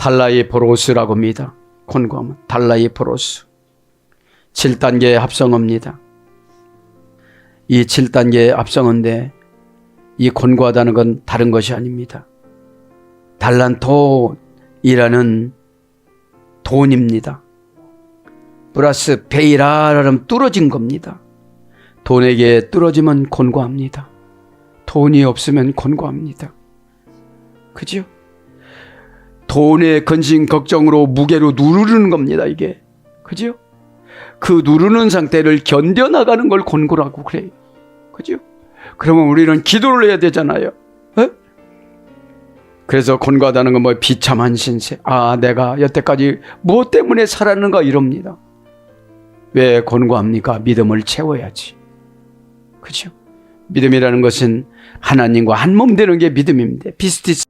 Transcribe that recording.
달라이 포로스라고 합니다. 곤고함은 달라이 포로스. 7단계 합성어입니다. 이 7단계 합성어인데 이 곤고하다는 건 다른 것이 아닙니다. 달란토이라는 돈입니다. 플러스 베이라라면 뚫어진 겁니다. 돈에게 뚫어지면 곤고합니다. 돈이 없으면 곤고합니다. 그죠? 돈의 근심 걱정으로 무게로 누르는 겁니다, 이게. 그죠? 그 누르는 상태를 견뎌나가는 걸 곤고라고 그래요. 그죠? 그러면 우리는 기도를 해야 되잖아요. 에? 그래서 곤고하다는 건 뭐 비참한 신세. 아, 내가 여태까지 무엇 때문에 살았는가 이럽니다. 왜 곤고합니까? 믿음을 채워야지. 그죠? 믿음이라는 것은 하나님과 한 몸 되는 게 믿음입니다. 비스티스